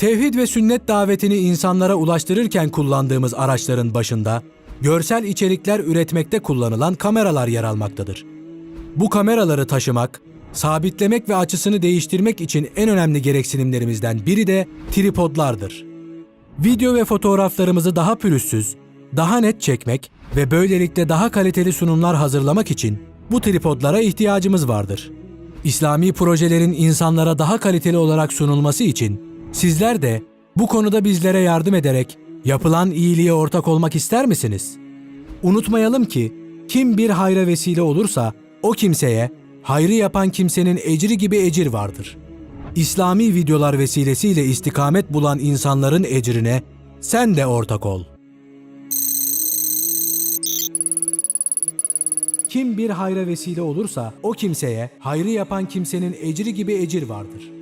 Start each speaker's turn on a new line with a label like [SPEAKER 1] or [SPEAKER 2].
[SPEAKER 1] Tevhid ve sünnet davetini insanlara ulaştırırken kullandığımız araçların başında görsel içerikler üretmekte kullanılan kameralar yer almaktadır. Bu kameraları taşımak, sabitlemek ve açısını değiştirmek için en önemli gereksinimlerimizden biri de tripodlardır. Video ve fotoğraflarımızı daha pürüzsüz, daha net çekmek ve böylelikle daha kaliteli sunumlar hazırlamak için bu tripodlara ihtiyacımız vardır. İslami projelerin insanlara daha kaliteli olarak sunulması için sizler de bu konuda bizlere yardım ederek yapılan iyiliğe ortak olmak ister misiniz? Unutmayalım ki kim bir hayra vesile olursa o kimseye hayrı yapan kimsenin ecri gibi ecir vardır. İslami videolar vesilesiyle istikamet bulan insanların ecrine sen de ortak ol. Kim bir hayra vesile olursa o kimseye hayrı yapan kimsenin ecri gibi ecir vardır.